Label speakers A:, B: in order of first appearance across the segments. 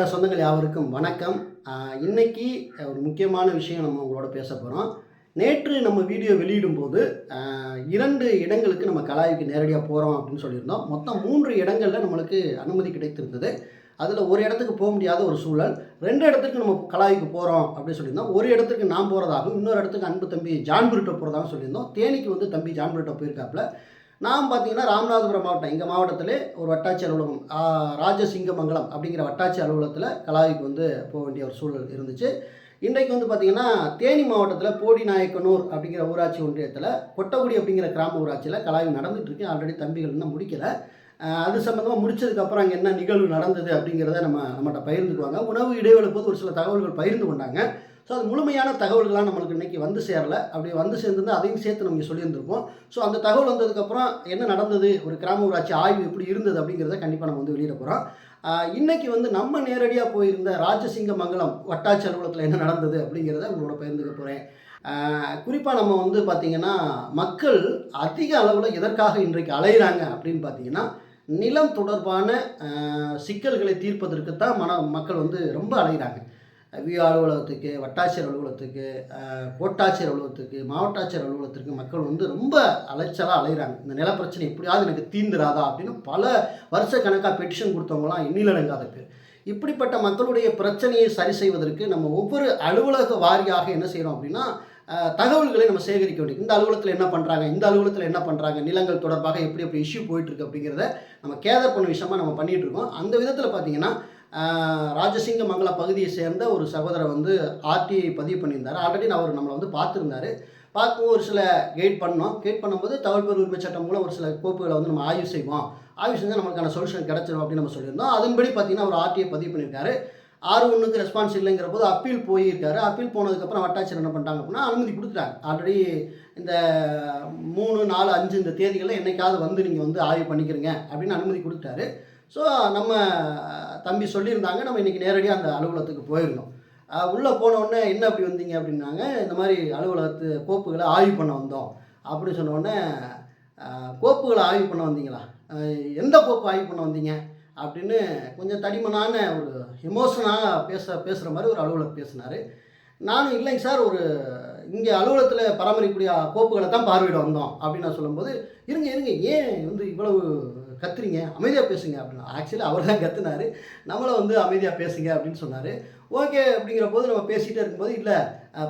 A: கொண்ட சொந்தங்கள் யாவருக்கும் வணக்கம். இன்றைக்கி இன்னைக்கு ஒரு முக்கியமான விஷயம் நம்ம உங்களோட பேச போகிறோம் நேற்று நம்ம வீடியோ வெளியிடும் போது இரண்டு இடங்களுக்கு நம்ம கலாய்க்கு நேரடியாக போகிறோம் அப்படின்னு சொல்லியிருந்தோம். மொத்தம் மூன்று இடங்களில் நம்மளுக்கு அனுமதி கிடைத்திருந்தது. அதில் ஒரு இடத்துக்கு போக முடியாத ஒரு சூழல். ரெண்டு இடத்துக்கு நம்ம கலாய்க்கு போகிறோம் அப்படின்னு சொல்லியிருந்தோம். ஒரு இடத்துக்கு நான் போகிறதாகவும் இன்னொரு இடத்துக்கு அன்பு தம்பி ஜான் போகிறதாகவும் சொல்லியிருந்தோம். தேனிக்கு வந்து தம்பி ஜான் போயிருக்காப்புல. நான் பார்த்தீங்கன்னா ராமநாதபுரம் மாவட்டம் எங்கள் மாவட்டத்தில் ஒரு வட்டாட்சி அலுவலகம் ராஜசிங்கமங்கலம் அப்படிங்கிற வட்டாட்சி அலுவலகத்தில் கலாய்க்கு வந்து போக வேண்டிய ஒரு சூழல் இருந்துச்சு. இன்றைக்கு வந்து பார்த்திங்கன்னா தேனி மாவட்டத்தில் போடி நாயக்கனூர் அப்படிங்கிற ஊராட்சி ஒன்றியத்தில் கொட்டகுடி அப்படிங்கிற கிராம ஊராட்சியில் கலாய்வு நடந்துட்டு இருக்கு. ஆல்ரெடி தம்பிகள் இன்னும் முடிக்கல. அது சம்மந்தமாக முடிச்சதுக்கப்புறம் அங்கே என்ன நிகழ்வு நடந்தது அப்படிங்கிறத நம்ம நம்மகிட்ட பகிர்ந்துக்குவாங்க. உணவு இடைவெளி போது ஒரு சில தகவல்கள் பகிர்ந்து கொண்டாங்க. ஸோ அது முழுமையான தகவல்கள்லாம் நம்மளுக்கு இன்றைக்கி வந்து சேரலை. அப்படி வந்து சேர்ந்துருந்து அதையும் சேர்த்து நம்ம சொல்லியிருந்திருப்போம். ஸோ அந்த தகவல் வந்ததுக்கப்புறம் என்ன நடந்தது? ஒரு கிராம ஊராட்சி ஆய்வு எப்படி இருந்தது அப்படிங்கிறத கண்டிப்பாக நம்ம வந்து வெளியிட போகிறோம் இன்றைக்கி வந்து நம்ம நேரடியாக போயிருந்த ராஜசிங்கமங்கலம் வட்டாட்சி அலுவலகத்தில் என்ன நடந்தது அப்படிங்கிறத உங்களோட பகிர்ந்துக்க போகிறேன் குறிப்பாக நம்ம வந்து பார்த்திங்கன்னா மக்கள் அதிக அளவில் எதற்காக இன்றைக்கு அலையிறாங்க அப்படின்னு பார்த்தீங்கன்னா நிலம் தொடர்பான சிக்கல்களை தீர்ப்பதற்கு தான் மன மக்கள் வந்து ரொம்ப அலைகிறாங்க விஓ அலுவலகத்துக்கு வட்டாட்சியர் அலுவலகத்துக்கு கோட்டாட்சியர் அலுவலகத்துக்கு மாவட்டாட்சியர் அலுவலகத்திற்கு மக்கள் வந்து ரொம்ப அலைச்சலாக அலைகிறாங்க இந்த நில பிரச்சனை எப்படியாவது எனக்கு தீந்துராதா அப்படின்னு பல வருஷ கணக்காக பெட்டிஷன் கொடுத்தவங்களாம் எண்ணிலடங்காத பேர். இப்படிப்பட்ட மக்களுடைய பிரச்சனையை சரி செய்வதற்கு நம்ம ஒவ்வொரு அலுவலக வாரியாக என்ன செய்கிறோம் அப்படின்னா தகவல்களை நம்ம சேகரிக்க வேண்டியது இந்த அலுவலகத்தில் என்ன பண்ணுறாங்க இந்த அலுவலகத்தில் என்ன பண்ணுறாங்க நிலங்கள் தொடர்பாக எப்படி எப்படி இஷ்யூ போயிட்டுருக்கு அப்படிங்கிறத நம்ம கேதர் பண்ண விஷயமாக நம்ம பண்ணிகிட்ருக்கோம் அந்த விதத்தில் பார்த்தீங்கன்னா ராஜசிங்க மங்கள பகுதியை சேர்ந்த ஒரு சகோதரர் வந்து ஆர்டிஐ பதிவு பண்ணியிருந்தார். ஆல்ரெடி அவர் நம்மளை வந்து பார்த்துருந்தாரு. பார்க்கும் ஒரு சில கைட் பண்ணோம். கைட் பண்ணும்போது தகவல் உரிமை சட்டம் மூலம் ஒரு சில கோப்புகளை வந்து நம்ம ஆய்வு செய்வோம். ஆய்வு செஞ்சால் நமக்கான சொல்யூஷன் கிடச்சிடும் அப்படின்னு நம்ம சொல்லியிருந்தோம். அதன்படி பார்த்தீங்கன்னா அவர் ஆர்டிஐ பதிவு பண்ணியிருக்காரு. ஆறு ஒன்றுக்கு ரெஸ்பான்ஸ் இல்லைங்கிற போது அப்பீல் போயிருக்காரு. அப்பீல் போனதுக்கப்புறம் வட்டாட்சியர் என்ன பண்ணிட்டாங்க அப்படின்னா அனுமதி கொடுத்துட்டாங்க. ஆல்ரெடி இந்த மூணு நாலு அஞ்சு இந்த தேதிகளில் என்னைக்காவது வந்து நீங்கள் வந்து ஆய்வு பண்ணிக்கிறீங்க அப்படின்னு அனுமதி கொடுத்துட்டாரு. ஸோ நம்ம தம்பி சொல்லியிருந்தாங்க நம்ம இன்றைக்கி நேரடியாக அந்த அலுவலகத்துக்கு போயிருந்தோம். உள்ளே போனோடனே என்ன அப்படி வந்தீங்க அப்படின்னாங்க இந்த மாதிரி அலுவலகத்து கோப்புகளை ஆய்வு பண்ண வந்தோம். அப்படி சொன்ன உடனே கோப்புகளை ஆய்வு பண்ண வந்தீங்களா? எந்த கோப்பு ஆய்வு பண்ண வந்தீங்க? அப்படின்னு கொஞ்சம் தடிமனான ஒரு எமோஷனாக பேச பேசுகிற மாதிரி ஒரு அலுவலர் பேசினார். நானும் இல்லைங்க சார் ஒரு இங்கே அலுவலகத்தில் பராமரிக்கக்கூடிய கோப்புகளை தான் பார்வையிட வந்தோம் அப்படின்னு நான் சொல்லும்போது இருங்க இருங்க ஏன் வந்து இவ்வளவு கத்துறீங்க அமைதியாக பேசுங்க அப்படின்னு. ஆக்சுவலி அவர் தான் கத்துனாரு. நம்மளை வந்து அமைதியாக பேசுங்க அப்படின்னு சொன்னார். ஓகே அப்படிங்கிற போது நம்ம பேசிகிட்டே இருக்கும்போது இல்லை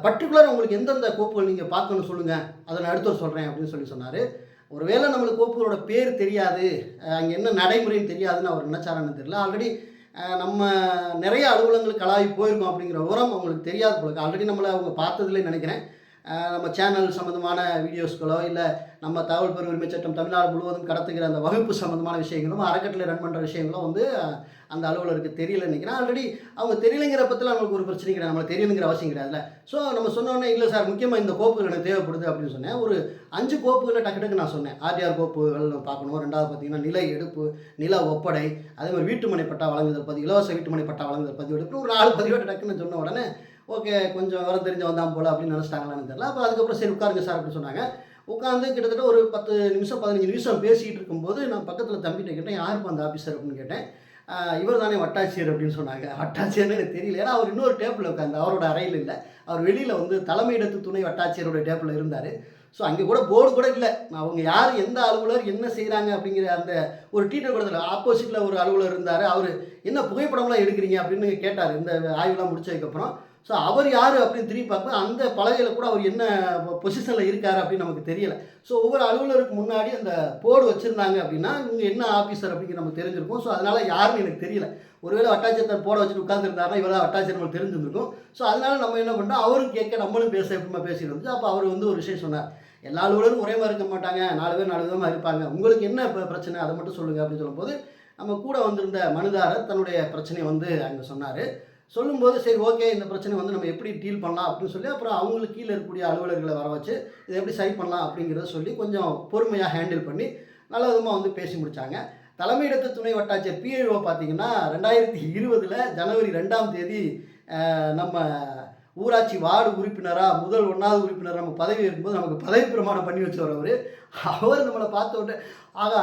A: பர்டிகுலர் உங்களுக்கு எந்தெந்த கோப்புகள் நீங்கள் பார்க்கணும்னு சொல்லுங்கள் அதை நான் அடுத்தவர் சொல்கிறேன் அப்படின்னு சொல்லி சொன்னார். ஒருவேளை நம்மளுக்கு கோப்புகளோட பேர் தெரியாது அங்கே என்ன நடைமுறைன்னு தெரியாதுன்னு அவர் நினச்சாரான்னு தெரியல. ஆல்ரெடி நம்ம நிறைய அலுவலகங்களுக்கு கலாவி போயிருக்கோம் அப்படிங்கிற உரம் அவங்களுக்கு தெரியாது போல ஆல்ரெடி நம்மளை அவங்க பார்த்ததுலேயே நினைக்கிறேன். நம்ம சேனல் சம்மந்தமான வீடியோஸ்களோ இல்லை நம்ம தகவல் பெரு உரிமை சட்டம் தமிழ்நாடு முழுவதும் கடத்துகிற அந்த வகுப்பு சம்மந்தமான விஷயங்களும் அறக்கட்டளை ரன் பண்ணுற விஷயங்களும் வந்து அந்த அலுவலருக்கு தெரியல நினைக்கிறேன். ஆல்ரெடி அவங்க தெரியலைங்கிற பற்றில அவங்களுக்கு ஒரு பிரச்சனை கிடையாது. நம்மளுக்கு தெரியணுங்கிற அவசியம் கிடையாதுல்ல. ஸோ நம்ம சொன்னோன்னே இல்லை சார் முக்கியமாக இந்த கோப்புகள் எனக்கு தேவைப்படுது அப்படின்னு சொன்னேன். ஒரு அஞ்சு கோப்புகளை டக்கு டக்கு நான் சொன்னேன். ஆர்டிஆர் கோப்புகள் பார்க்கணும். ரெண்டாவது பார்த்தீங்கன்னா நில எடுப்பு நில ஒப்படை அதே மாதிரி வீட்டுமனை பட்டா வழங்குதல் பதிவு இலவச வீட்டுமனை பட்டா வழங்குதல் பதிவு எடுப்பு ஒரு நாலு பதிவேட்டை டக்குன்னு சொன்ன உடனே ஓகே கொஞ்சம் விவரம் தெரிஞ்ச வந்தான் போல அப்படின்னு நினச்சிட்டாங்களான்னு தெரியல. அப்போ அதுக்கப்புறம் சரி உட்காருங்க சார் அப்படின்னு சொன்னாங்க. உட்காந்து கிட்டத்தட்ட ஒரு பத்து நிமிஷம் பதினஞ்சு நிமிஷம் பேசிகிட்டு இருக்கும்போது நான் பக்கத்தில் தம்பிகிட்ட கேட்டேன் யாருப்பா அந்த ஆஃபீஸர் அப்படின்னு கேட்டேன். இவர் தானே வட்டாட்சியர் அப்படின்னு சொன்னாங்க. வட்டாட்சியர்னு எனக்கு தெரியல. ஏன்னா அவர் இன்னொரு டேப்பில் உட்காந்து அவரோட அறையில் இல்லை. அவர் வெளியில் வந்து தலைமையிடத்து துணை வட்டாட்சியரோட டேப்பில் இருந்தார். ஸோ அங்கே கூட போர்டு கூட இல்லை. அவங்க யார் எந்த அலுவலர் என்ன செய்கிறாங்க அப்படிங்கிற அந்த ஒரு டீட்டர் கூட இல்லை ஆப்போசிட்டில் ஒரு அலுவலர் இருந்தார். அவர் என்ன புகைப்படம்லாம் எடுக்கிறீங்க? அப்படின்னு கேட்டார். இந்த ஆய்வுலாம் முடிச்சதுக்கப்புறம் ஸோ அவர் யார் அப்படின்னு திரும்பி பார்க்கும்போது அந்த பலகையில் கூட அவர் என்ன பொசிஷனில் இருக்கார் அப்படின்னு நமக்கு தெரியலை. ஸோ ஒவ்வொரு அலுவலருக்கு முன்னாடி அந்த போர்டு வச்சுருந்தாங்க அப்படின்னா இவங்க என்ன ஆஃபீஸர் அப்படிங்கிற நமக்கு தெரிஞ்சிருக்கும். ஸோ அதனால் யாருன்னு எனக்கு தெரியல. ஒருவேளை வட்டாட்சியர் போட வச்சுட்டு உட்காந்துருந்தாருன்னா இவராக வட்டாட்சியர் நம்ம தெரிஞ்சிருக்கும் ஸோ அதனால் நம்ம என்ன பண்ணோம் அவரும் கேட்க நம்மளும் பேச எப்படிமா பேசிட்டு வந்து அப்போ அவர் வந்து ஒரு விஷயம் சொன்னார். எல்லா அலுவலரும் ஒரே மாதிரி இருக்க மாட்டாங்க. நாலு பேர் நாலு விதமாக இருப்பாங்க. உங்களுக்கு என்ன இப்போ பிரச்சனை? அதை மட்டும் சொல்லுங்கள் அப்படின்னு சொல்லும்போது நம்ம கூட வந்திருந்த மனுதாரர் தன்னுடைய பிரச்சனையை வந்து அங்கே சொன்னார். சொல்லும்போது சரி ஓகே இந்த பிரச்சனை வந்து நம்ம எப்படி டீல் பண்ணலாம் அப்படின்னு சொல்லி அப்புறம் அவங்களுக்கு கீழே இருக்கக்கூடிய அலுவலர்களை வர வச்சு இதை எப்படி சரி பண்ணலாம் அப்படிங்கிறத சொல்லி கொஞ்சம் பொறுமையாக ஹேண்டில் பண்ணி நல்ல விதமாக வந்து பேசி முடித்தாங்க தலைமையிடத்து துணை வட்டாட்சியர் பிஏஓ பார்த்தீங்கன்னா ரெண்டாயிரத்தி இருபதில் ஜனவரி ரெண்டாம் தேதி நம்ம ஊராட்சி வார்டு உறுப்பினராக முதல் ஒன்றாவது உறுப்பினர் நம்ம பதவி இருக்கும்போது நமக்கு பதவி பிரமாணம் பண்ணி வச்சவர் அவர். அவர் நம்மளை பார்த்த உடனே ஆகா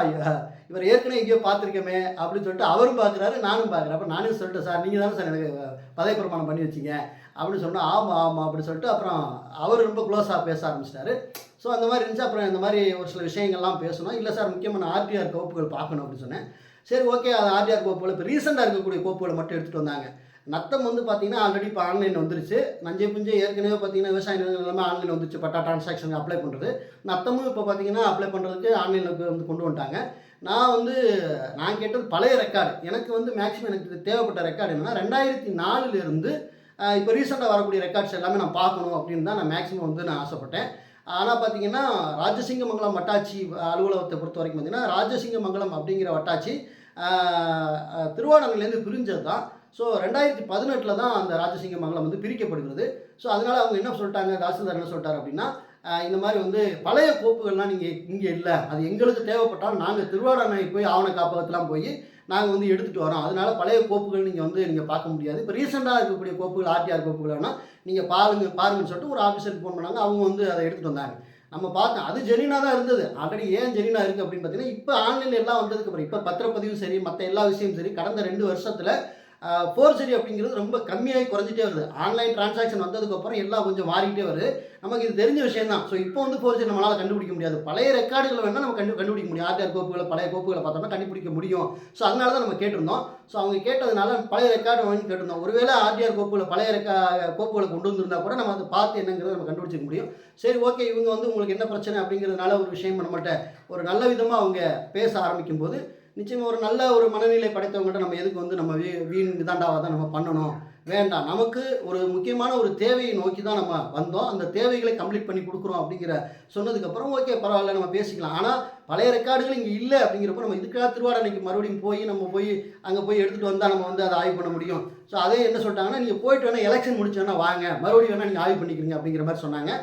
A: இவர் ஏற்கனவே எங்கேயோ பார்த்துருக்கேமே அப்படின்னு சொல்லிட்டு அவரும் பார்க்குறாரு நானும் பார்க்குறேன். அப்போ நானும் சொல்லிட்டேன் சார் நீங்கள் தானே சார் எனக்கு பதவி பிரமாணம் பண்ணி வச்சீங்க அப்படின்னு சொன்னால் ஆமாம் ஆமாம் அப்படின்னு சொல்லிட்டு அப்புறம் அவர் ரொம்ப க்ளோஸாக பேச ஆரம்பிச்சிட்டாரு. ஸோ அந்த மாதிரி இருந்துச்சு. அப்புறம் இந்த மாதிரி ஒரு சில விஷயங்கள்லாம் பேசணும். இல்லை சார் முக்கியமான ஆர்டிஆர் கோப்புகள் பார்க்கணும் அப்படின்னு சொன்னேன். சரி ஓகே அது ஆர்டிஆர் கோப்புகள் இப்போ ரீசெண்டாக இருக்கக்கூடிய கோப்புகளை மட்டும் எடுத்துகிட்டு வந்தாங்க. நத்தம் வந்து பார்த்தீங்கன்னா ஆல்ரெடி இப்போ ஆன்லைன் வந்துருச்சு. நஞ்சை புஞ்சை ஏற்கனவே பார்த்தீங்கன்னா விவசாய நிலங்கள் எல்லாமே ஆன்லைன் வந்துருச்சு. பட்டா டிரான்சாக்ஷன் அப்ளை பண்ணுறது நத்தமும் இப்போ பார்த்தீங்கன்னா அப்ளை பண்ணுறதுக்கு ஆன்லைனில் வந்து கொண்டு வந்துட்டாங்க. நான் வந்து நான் கேட்டது பழைய ரெக்கார்டு எனக்கு வந்து மேக்ஸிமம் எனக்கு தேவைப்பட்ட ரெக்கார்டு என்னன்னா ரெண்டாயிரத்தி நாலுலேருந்து இப்போ ரீசெண்டாக வரக்கூடிய ரெக்கார்ட்ஸ் எல்லாமே நான் பார்க்கணும் அப்படின்னு தான் நான் மேக்ஸிமம் வந்து நான் ஆசைப்பட்டேன். ஆனால் பார்த்தீங்கன்னா ராஜசிங்கமங்கலம் வட்டாட்சி அலுவலகத்தை பொறுத்த வரைக்கும் பார்த்தீங்கன்னா ராஜசிங்கமங்கலம் அப்படிங்கிற வட்டாட்சி ஆஹ், பிரிஞ்சது தான் ஸோ ரெண்டாயிரத்தி பதினெட்டில் தான் அந்த ராஜசிங்க மங்கலம் வந்து பிரிக்கப்படுகிறது. ஸோ அதனால் அவங்க என்ன சொல்லிட்டாங்க? தாசில்தார் என்ன சொல்லிட்டார் அப்படின்னா இந்த மாதிரி வந்து பழைய கோப்புகள்லாம் நீங்கள் இங்கே இல்லை. அது எங்களுக்கு தேவைப்பட்டால் நாங்கள் திருவாடானை போய் ஆவண காப்பகத்தெலாம் போய் நாங்கள் வந்து எடுத்துகிட்டு வரோம். அதனால பழைய கோப்புகள் நீங்கள் வந்து நீங்கள் பார்க்க முடியாது. இப்போ ரீசெண்டாக இருக்கக்கூடிய கோப்புகள் ஆர்டிஆர் கோப்புகள் வேணால் நீங்கள் பாருங்க பாருங்கன்னு சொல்லிட்டு ஒரு ஆஃபீஸருக்கு ஃபோன் பண்ணாங்க. அவங்க வந்து அதை எடுத்துகிட்டு வந்தாங்க. நம்ம பார்த்தோம் அது ஜெனினா தான் இருந்தது. ஆல்ரெடி ஏன் ஜெனினா இருக்குது அப்படின்னு பார்த்தீங்கன்னா இப்போ ஆன்லைனில் எல்லாம் வந்ததுக்கு அப்புறம் இப்போ பத்திரப்பதிவும் சரி மற்ற எல்லா விஷயமும் சரி கடந்த ரெண்டு வருஷத்தில் ஃபோர்ஜரி அப்படிங்கிறது ரொம்ப கம்மியாகி குறைஞ்சிட்டே வருது. ஆன்லைன் டிரான்சாக்ஷன் வந்ததுக்கப்புறம் எல்லாம் கொஞ்சம் மாறிக்கிட்டே வருது. நமக்கு இது தெரிஞ்ச விஷயம் தான். ஸோ இப்போ வந்து ஃபோர்ஜரி நம்மளால் கண்டுபிடிக்க முடியாது. பழைய ரெக்கார்டுகளை வேணால் நம்ம கண்டு கண்டுபிடிக்க முடியும். ஆர்டிஆர் கோப்புகளை பழைய கோப்புகளை பார்த்தோம்னா கண்டுபிடிக்க முடியும். ஸோ அதனால தான் நம்ம கேட்டிருந்தோம். ஸோ அவங்க கேட்டதுனால பழைய ரெக்கார்டு வாங்கி கேட்டிருந்தோம். ஒருவேளை ஆர்டிஆர் கோப்புகளை பழைய ரெக்கா கோப்புகளை கொண்டு வந்திருந்தா கூட நம்ம அதை பார்த்து என்னங்கிறத நம்ம கண்டுபிடிச்சிக்க முடியும். சரி ஓகே இவங்க வந்து உங்களுக்கு என்ன பிரச்சனை அப்படிங்கிறதுனால ஒரு விஷயம் நம்மகிட்ட ஒரு நல்ல விதமாக அவங்க பேச ஆரம்பிக்கும் போது நிச்சயமாக ஒரு நல்ல ஒரு மனநிலை படைத்தவங்கள்ட்ட நம்ம எதுக்கு வந்து நம்ம வீ வீண் விதாண்டாவாக தான் நம்ம பண்ணணும்? வேண்டாம். நமக்கு ஒரு முக்கியமான ஒரு தேவையை நோக்கி தான் நம்ம வந்தோம். அந்த தேவைகளை கம்ப்ளீட் பண்ணி கொடுக்குறோம் அப்படிங்கிற சொன்னதுக்கப்புறம் ஓகே பரவாயில்ல நம்ம பேசிக்கலாம். ஆனால் பழைய ரெக்கார்டுகள் இங்கே இல்லை அப்படிங்கிறப்ப நம்ம இதுக்காக திருவாரணைக்கு மறுபடியும் போய் நம்ம போய் அங்கே போய் எடுத்துகிட்டு வந்தால் நம்ம வந்து அதை ஆய்வு பண்ண முடியும். ஸோ அதே என்ன சொல்லிட்டாங்கன்னா நீங்கள் போயிட்டு வேணால் எலெக்ஷன் முடிச்சு வேணால் வாங்க. மறுபடியும் வேணால் நீங்கள் ஆய்வு பண்ணிக்கிறீங்க அப்படிங்கிற மாதிரி சொன்னாங்க.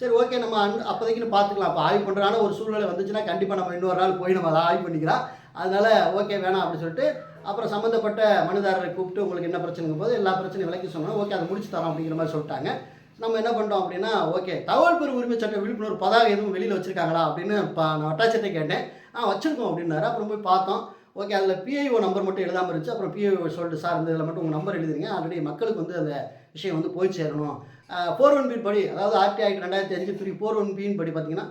A: சரி ஓகே நம்ம அந் அப்போதைக்குன்னு பார்த்துக்கலாம். அப்போ ஆய்வு பண்ணுறான ஒரு சூழ்நிலை வந்துச்சுன்னா கண்டிப்பாக நம்ம இன்னொரு நாள் போய் நம்ம அதை ஆய்வு பண்ணிக்கலாம். அதனால் ஓகே வேணாம் அப்படின்னு சொல்லிட்டு அப்புறம் சம்மந்தப்பட்ட மனுதாரரை கூப்பிட்டு உங்களுக்கு என்ன பிரச்சனைங்கும் போது எல்லா பிரச்சனையும் விளக்கி சொன்னோம். ஓகே அதை முடிச்சு தரோம் அப்படிங்கிற மாதிரி சொல்லிட்டாங்க. நம்ம என்ன பண்ணுறோம் அப்படின்னா ஓகே தகவல் பெரு உரிமை சட்ட விழிப்புணர்வு பதாக எதுவும் வெளியில் வச்சுருக்காங்களா? அப்படின்னு இப்போ நான் வட்டாட்சியத்தை கேட்டேன். ஆ வச்சுருக்கோம் அப்படின்னாரு. அப்புறம் போய் பார்த்தோம். ஓகே அதில் பிஐஓ நம்பர் மட்டும் எழுதாமல் இருந்துச்சு. அப்புறம் பிஐஓ சொல்லிட்டு சார் இந்த இதில் மட்டும் உங்கள் நம்பர் எழுதுறீங்க ஆல்ரெடி மக்களுக்கு வந்து அந்த விஷயம் வந்து போய் சேரணும். ஃபோர் ஒன் பின் படி அதாவது ஆர்டி ஆக்ட் ரெண்டாயிரத்தி அஞ்சு த்ரீ ஃபோர் ஒன் பின் படி பார்த்தீங்கன்னா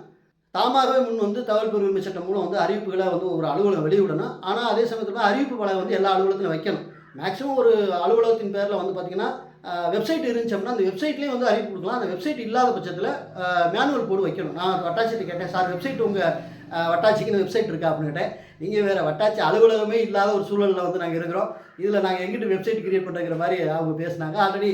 A: தாமாகவே முன் வந்து தகவல் பெறும் உரிமை சட்டம் மூலம் வந்து அறிவிப்புகளை வந்து ஒரு அலுவலகம் வெளியிடணும். ஆனால் அதே சமயத்தில் அறிவிப்பு பலகை வந்து எல்லா அலுவலகத்திலும் வைக்கணும். மேக்ஸிமம் ஒரு அலுவலகத்தின் பேரில் வந்து பார்த்திங்கன்னா வெப்சைட் இருந்துச்சு அப்படின்னா அந்த வெப்சைட்லேயும் வந்து அறிவிப்பு கொடுக்கலாம். அந்த வெப்சைட் இல்லாத பட்சத்தில் மேனுவல் போர்டு வைக்கணும். நான் வட்டாட்சியத்தை கேட்டேன் சார் வெப்சைட் உங்கள் வட்டாட்சிக்குன்னு வெப்சைட் இருக்கா? அப்படின்னு கேட்டேன். நீங்கள் வேறு வட்டாட்சி அலுவலகமே இல்லாத ஒரு சூழலில் வந்து நாங்கள் இருக்கிறோம். இதில் நாங்கள் எங்கிட்ட வெப்சைட் கிரியேட் பண்ணுறங்கிற மாதிரி அவங்க பேசினாங்க. ஆல்ரெடி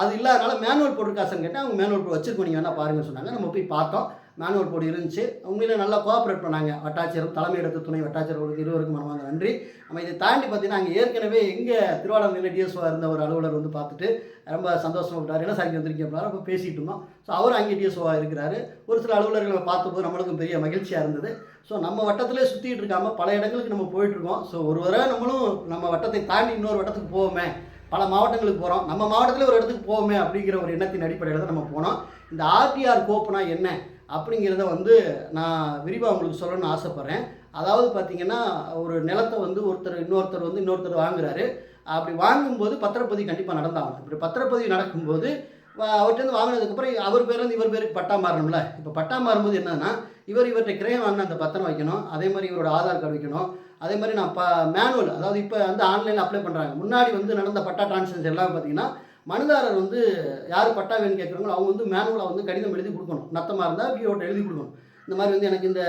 A: அது இல்லாதனால மேனுவல் போட்டிருக்காசன்னு கேட்டேன். அவங்க மேனுவல் போர்டு வச்சுருக்கோம். நீங்கள் வேணால் பாருங்கன்னு சொன்னாங்க. நம்ம போய் பார்த்தோம். மேனுவல் போர்டு இருந்துச்சு. உண்மையில நல்லா கோஆப்ரேட் பண்ணாங்க. வட்டாட்சியரும் தலைமையிடத்து துணை வட்டாட்சியர்களுக்கு இருவருக்கும் மனமார்ந்த நன்றி. நம்ம இதை தாண்டி பார்த்தீங்கன்னா அங்கே ஏற்கனவே எங்கே திருவாளர் டிஎஸ்ஓ இருந்த ஒரு அலுவலர் வந்து பார்த்துட்டு ரொம்ப சந்தோஷப்பட்டார் என்ன சார் வந்திருக்கீங்க அப்படின்னா அப்போ பேசிகிட்டு இருந்தோம். ஸோ அவர் அங்கே டிஎஸ்ஓவாக இருக்கிறாரு. ஒரு சில அலுவலர்களை பார்த்தபோது நம்மளுக்கும் பெரிய மகிழ்ச்சியாக இருந்தது. ஸோ நம்ம வட்டத்திலே சுற்றிட்டு இருக்காமல் பல இடங்களுக்கு நம்ம போயிட்டுருக்கோம் ஸோ ஒரு வர நம்மளும் நம்ம வட்டத்தை தாண்டி இன்னொரு வட்டத்துக்கு போவோமே. பல மாவட்டங்களுக்கு போகிறோம் நம்ம மாவட்டத்தில் ஒரு இடத்துக்கு போவோமே அப்படிங்கிற ஒரு எண்ணத்தின் அடிப்படையில் தான் நம்ம போனோம். இந்த ஆர்டிஆர் கோப்புனா என்ன? அப்படிங்கிறத வந்து நான் விரிவாக உங்களுக்கு சொல்லணும்னு ஆசைப்பட்றேன். அதாவது பார்த்தீங்கன்னா ஒரு நிலத்தை வந்து ஒருத்தர் இன்னொருத்தர் வந்து இன்னொருத்தர் வாங்குறாரு. அப்படி வாங்கும்போது பத்திரப்பதிவு கண்டிப்பாக நடந்தாகணும். இப்படி பத்திரப்பதிவு நடக்கும்போது வ- அவர்கிட்ட வாங்கினதுக்கப்புறம் அவர் பேர்லேருந்து இவர் பேருக்கு பட்டா மாறணும்ல. இப்போ பட்டா மாறும்போது என்னன்னா இவர் இவர்கிட்ட கிரயம் வாங்கின அந்த பத்திரம் வைக்கணும். அதே மாதிரி இவரோட ஆதார் கார்டு வைக்கணும். அதே மாதிரி நான் ப மேனுவல் அதாவது இப்போ வந்து ஆன்லைனில் அப்ளை பண்ணுறாங்க முன்னாடி வந்து நடந்த பட்டா டிரான்சாக்ஷன் எல்லாம் பார்த்தீங்கன்னா மனுதாரர் வந்து யார் பட்டா வேணும் கேட்குறாங்களோ அவங்க வந்து மேனுவலாக வந்து கடிதம் எழுதி கொடுக்கணும். நத்தமாக இருந்தால் விஓட்ட எழுதி கொடுக்கணும். இந்த மாதிரி வந்து எனக்கு இந்த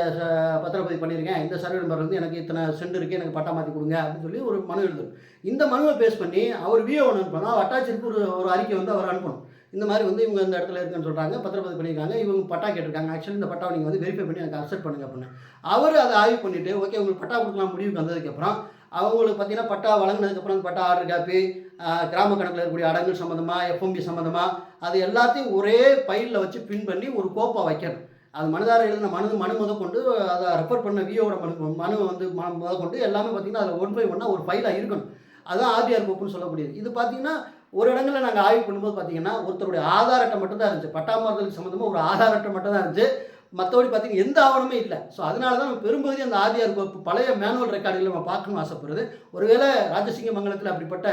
A: பத்திரப்பதிவு பண்ணியிருக்கேன். இந்த சர்வே நம்பர் வந்து எனக்கு இத்தனை சென்ட் இருக்குது எனக்கு பட்டா மாற்றி கொடுங்க அப்படின்னு சொல்லி ஒரு மனு எழுதணும். இந்த மனுவை பேஸ் பண்ணி அவர் விஓ ஒன்று அனுப்பணும். வட்டாட்சியருக்கு ஒரு ஒரு அறிக்கை வந்து அவர் அனுப்பணும். இந்த மாதிரி வந்து இவங்க இந்த இடத்துல இருக்குன்னு சொல்கிறாங்க பத்திரப்பதிவு பண்ணியிருக்காங்க இவங்க பட்டா கேட்டிருக்காங்க. ஆக்சுவலி இந்த பட்டாவை நீங்கள் வந்து வெரிஃபை பண்ணி எனக்கு அக்செப்ட் பண்ணுங்க அப்படின்னு. அவர் அதை ஆய்வு பண்ணிவிட்டு ஓகே உங்களுக்கு பட்டா கொடுக்கலாம் முடிவுக்கு வந்ததுக்கப்புறம் அவங்களுக்கு பார்த்தீங்கன்னா பட்டா வழங்கினதுக்கப்புறம் அந்த பட்டா ஆர்டர் காப்பி கிராம கணக்கில் இருக்கக்கூடிய அடங்கல் சம்மந்தமாக எஃப்எம்பி சம்மந்தமாக அது எல்லாத்தையும் ஒரே பைலில் வச்சு பின் பண்ணி ஒரு கோப்பாக வைக்கணும். அது மனுதாரர் எழுதின மனு மனு முத கொண்டு அதை ரெஃபர் பண்ண விஓட மனு மனு வந்து ம- முத கொண்டு எல்லாமே பார்த்தீங்கன்னா அதில் ஒன் பை ஒன்னாக ஒரு ஃபைலாக இருக்கணும். அதுதான் ஆர்டிஆர் கோப்புன்னு சொல்லக்கூடியது. இது பார்த்தீங்கன்னா ஒரு இடங்களில் நாங்கள் ஆய்வு பண்ணும்போது பார்த்திங்கன்னா ஒருத்தருடைய ஆதார் அட்டை மட்டும் தான் இருந்துச்சு. பட்டா சம்மந்தமாக ஒரு ஆதார் அட்டை மட்டும் தான் இருந்துச்சு. மற்றபடி பார்த்தீங்கன்னா எந்த ஆவணமே இல்லை. ஸோ அதனால தான் நம்ம பெரும்பகுதி அந்த ஆதியார் கோப்பு பழைய மேனுவல் ரெக்கார்டுகளை நம்ம பார்க்கணும்னு ஆசைப்படுறது. ஒருவேளை ராஜசிங்க மங்கலத்தில் அப்படிப்பட்ட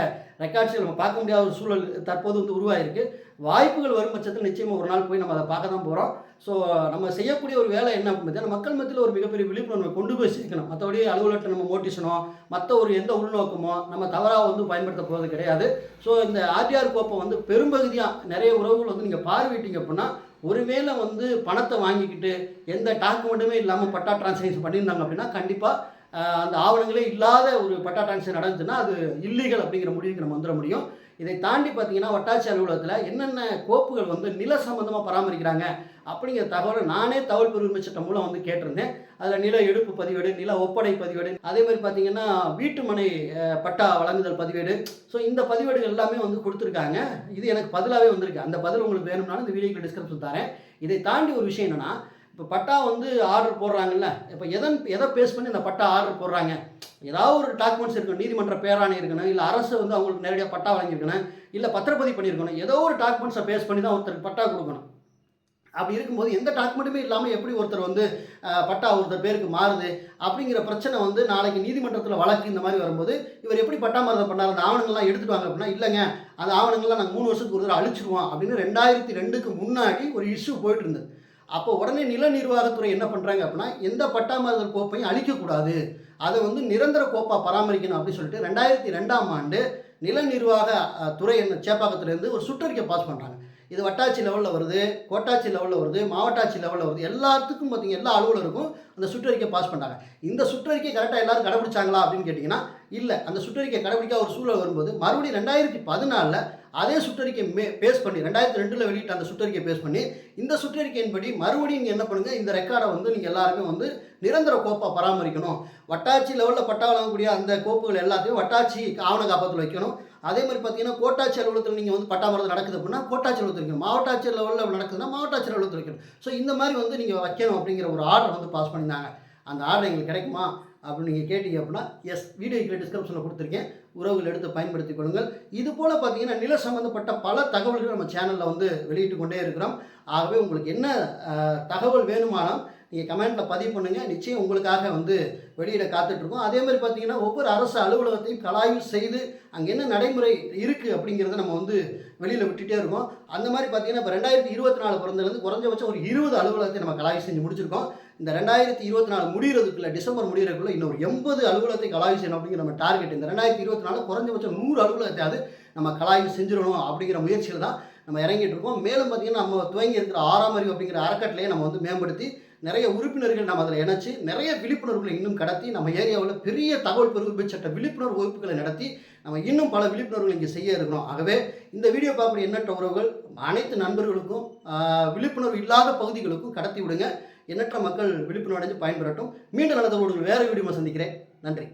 A: ரெக்கார்ட்ஸை நம்ம பார்க்க முடியாத ஒரு சூழல் தற்போது வந்து உருவாயிருக்கு. வாய்ப்புகள் வரும் பட்சத்தில் நிச்சயமாக ஒரு நாள் போய் நம்ம அதை பார்க்க தான் போகிறோம் ஸோ நம்ம செய்யக்கூடிய ஒரு வேலை என்ன அப்படின்னு மக்கள் மத்தியில் ஒரு மிகப்பெரிய விழிப்புணர்வை கொண்டு போய் சேர்க்கணும். மற்றபடி அலுவலகத்தை நம்ம மோட்டிஷனோ மற்ற ஒரு எந்த உள்நோக்கமோ நம்ம தவறாக வந்து பயன்படுத்த போகிறது கிடையாது. ஸோ இந்த ஆர்டிஆர் கோப்பை வந்து பெரும்பகுதியாக நிறைய உறவுகள் வந்து நீங்கள் பார்வையிட்டீங்க அப்படின்னா ஒருவேளை வந்து பணத்தை வாங்கிக்கிட்டு எந்த டாக்குமெண்ட்டுமே இல்லாமல் பட்டா டிரான்சாக்ஷன் பண்ணியிருந்தாங்க அப்படின்னா கண்டிப்பாக அந்த ஆவணங்களே இல்லாத ஒரு பட்டா டிரான்சாக்ஷன் நடந்துச்சுன்னா அது இல்லீகல் அப்படிங்கிற முடிவுக்கு நம்ம வந்துட முடியும். இதை தாண்டி பார்த்தீங்கன்னா வட்டாட்சி அலுவலகத்தில் என்னென்ன கோப்புகள் வந்து நில சம்பந்தமாக பராமரிக்கிறாங்க அப்படிங்கிற தகவலை நானே தகவல் பெருமை சட்டம் மூலம் வந்து கேட்டிருந்தேன். அதில் நில எடுப்பு பதிவேடு நில ஒப்படை பதிவேடு அதே மாதிரி பார்த்தீங்கன்னா வீட்டு மனை பட்டா வழங்குதல் பதிவேடு. ஸோ இந்த பதிவேடுகள் எல்லாமே வந்து கொடுத்துருக்காங்க. இது எனக்கு பதிலாகவே வந்திருக்கு. அந்த பதில் உங்களுக்கு வேணும்னாலும் இந்த வீடியோக்கு டிஸ்கிரிப்ஷன் தரேன். இதை தாண்டி ஒரு விஷயம் என்னென்னா இப்போ பட்டா வந்து ஆர்டர் போடுறாங்கல்ல இப்போ எதன் எதை பேஸ் பண்ணி இந்த பட்டா ஆர்டர் போடுறாங்க? ஏதாவது ஒரு டாக்குமெண்ட்ஸ் இருக்கணும் நீதிமன்ற பேராணை இருக்கணும் இல்லை அரசு வந்து அவங்களுக்கு நேரடியாக பட்டா வழங்கியிருக்கணும் இல்லை பத்திரப்பதிவு பண்ணியிருக்கணும் ஏதோ ஒரு டாக்குமெண்ட்ஸை பேஸ் பண்ணி தான் ஒருத்தருக்கு பட்டா கொடுக்கணும். அப்படி இருக்கும்போது எந்த டாக்குமெண்ட்டுமே இல்லாமல் எப்படி ஒருத்தர் வந்து பட்டா ஒருத்தர் பேருக்கு மாறுது? அப்படிங்கிற பிரச்சனை வந்து நாளைக்கு நீதிமன்றத்தில் வழக்கு இந்த மாதிரி வரும்போது இவர் எப்படி பட்டா மாறுதல் பண்ணார் அந்த ஆவணங்கள்லாம் எடுத்துட்டு வாங்க அப்படின்னா இல்லைங்க அந்த ஆவணங்கள்லாம் நாங்கள் மூணு வருஷத்துக்கு ஒரு தடவை அழிச்சிருவோம் அப்படின்னு ரெண்டாயிரத்தி ரெண்டுக்கு முன்னாடி ஒரு இஷ்யூ போயிட்டு இருந்தது. அப்போ உடனே நில நிர்வாகத்துறை என்ன பண்ணுறாங்க அப்படின்னா எந்த பட்டா கோப்பையும் அழிக்கக்கூடாது. அதை வந்து நிரந்தர கோப்பாக பராமரிக்கணும் அப்படின்னு சொல்லிட்டு ரெண்டாயிரத்தி ரெண்டாம் ஆண்டு நில நிர்வாக துறை என்ன சேப்பாக்கத்துலேருந்து ஒரு சுற்றறிக்கை பாஸ் பண்ணுறாங்க இது வட்டாட்சி லெவலில் வருது கோட்டாட்சி லெவலில் வருது மாவட்டாட்சி லெவலில் வருது. எல்லாத்துக்கும் பார்த்தீங்க எல்லா அலுவலருக்கும் அந்த சுற்றறிக்கை பாஸ் பண்ணுறாங்க இந்த சுற்றறிக்கை கரெக்டாக எல்லாரும் கடைபிடிச்சாங்களா அப்படின்னு கேட்டிங்கன்னா இல்லை. அந்த சுற்றறிக்கை கடைபிடிக்க ஒரு சூழல் வரும்போது மறுபடியும் ரெண்டாயிரத்தி பதினாலில் அதே சுற்றறிக்கை மே பேஸ் பண்ணி ரெண்டாயிரத்தி ரெண்டில் வெளியிட்ட அந்த சுற்றறிக்கை பேஸ் பண்ணி இந்த சுற்றறிக்கையின்படி மறுபடியும் நீங்கள் என்ன பண்ணுங்கள் இந்த ரெக்கார்டை வந்து நீங்கள் எல்லாருமே வந்து நிரந்தர கோப்பாக பராமரிக்கணும். வட்டாட்சி லெவலில் பட்டா வழங்கக்கூடிய அந்த கோப்புகள் எல்லாத்தையும் வட்டாட்சி ஆவண காப்பத்தில் வைக்கணும். அதே மாதிரி பார்த்தீங்கன்னா கோட்டாட்சி அலுவலகத்தில் நீங்கள் வந்து பட்டா நடக்குது அப்படின்னா கோட்டாட்சி அலுவலகத்தில் வைக்கணும். மாவட்ட ஆட்சியர் லெவலில் நடக்குதுன்னா மாவட்ட ஆட்சியர் அலுவலகத்தில் வைக்கணும். ஸோ இந்த மாதிரி வந்து நீங்கள் வைக்கணும் அப்படிங்கிற ஒரு ஆர்டர் வந்து பாஸ் பண்ணியிருந்தாங்க. அந்த ஆர்டர் எங்களுக்கு கிடைக்குமா? அப்படின்னு நீங்கள் கேட்டீங்க அப்படின்னா எஸ் வீடியோ கீழே டிஸ்கிரிப்ஷனில் கொடுத்துருக்கேன். உறவுகள் எடுத்து பயன்படுத்திக் கொள்ளுங்கள். இது போல் பார்த்தீங்கன்னா நில சம்பந்தப்பட்ட பல தகவல்கள் நம்ம சேனலில் வந்து வெளியிட்டு கொண்டே இருக்கிறோம். ஆகவே உங்களுக்கு என்ன தகவல் வேணுமானால் நீங்கள் கமெண்ட்டில் பதிவு பண்ணுங்கள் நிச்சயம் உங்களுக்காக வந்து வெளியிட காத்துட்ருக்கோம் அதே மாதிரி பார்த்தீங்கன்னா ஒவ்வொரு அரசு அலுவலகத்தையும் கலாய்வு செய்து அங்கே என்ன நடைமுறை இருக்குது அப்படிங்கிறத நம்ம வந்து வெளியில் விட்டுட்டே இருக்கோம். அந்த மாதிரி பார்த்தீங்கன்னா இப்போ ரெண்டாயிரத்தி இருபத்தி நாலு பிறந்ததுலேருந்து குறைஞ்சபட்சம் ஒரு இருபது அலுவலகத்தை நம்ம கலாய்வு செஞ்சு முடிச்சிருக்கோம். இந்த ரெண்டாயிரத்தி இருபத்தி நாலு முடிகிறதுக்குள்ள டிசம்பர் முடிகிறதுக்குள்ள இன்னொரு எண்பது அலுவலகத்தை கலாய்வு செய்யணும் அப்படிங்கிற நம்ம டார்கெட் இந்த ரெண்டாயிரத்தி இருபத்தி நாலு குறைஞ்சபட்சம் நூறு அலுவலகத்தையாவது நம்ம கலாய்வு செஞ்சிடணும் அப்படிங்கிற முயற்சியில் தான் நம்ம இறங்கிட்டு இருக்கோம். மேலும் பார்த்தீங்கன்னா நம்ம துவங்கி இருக்கிற ஆறாம் அறிவு அப்படிங்கிற அறக்கட்டளையை நம்ம வந்து மேம்படுத்தி நிறைய உறுப்பினர்கள் நம்ம அதில் இணைச்சி நிறைய விழிப்புணர்வுகளை இன்னும் கடத்தி நம்ம ஏரியாவில் பெரிய தகவல் பெருமை சட்ட விழிப்புணர்வு வகுப்புகளை நடத்தி நம்ம இன்னும் பல விழிப்புணர்வுகள் இங்கே செய்ய இருக்கிறோம். ஆகவே இந்த வீடியோ பார்க்குற எண்ணற்ற உறவுகள் அனைத்து நண்பர்களுக்கும் விழிப்புணர்வு இல்லாத பகுதிகளுக்கும் கடத்தி விடுங்க. எண்ணற்ற மக்கள் விழிப்புணர்வு அடைஞ்சு பயன்பெறட்டும். மீண்டும் நடந்த வேறு வீடியோ சந்திக்கிறேன். நன்றி.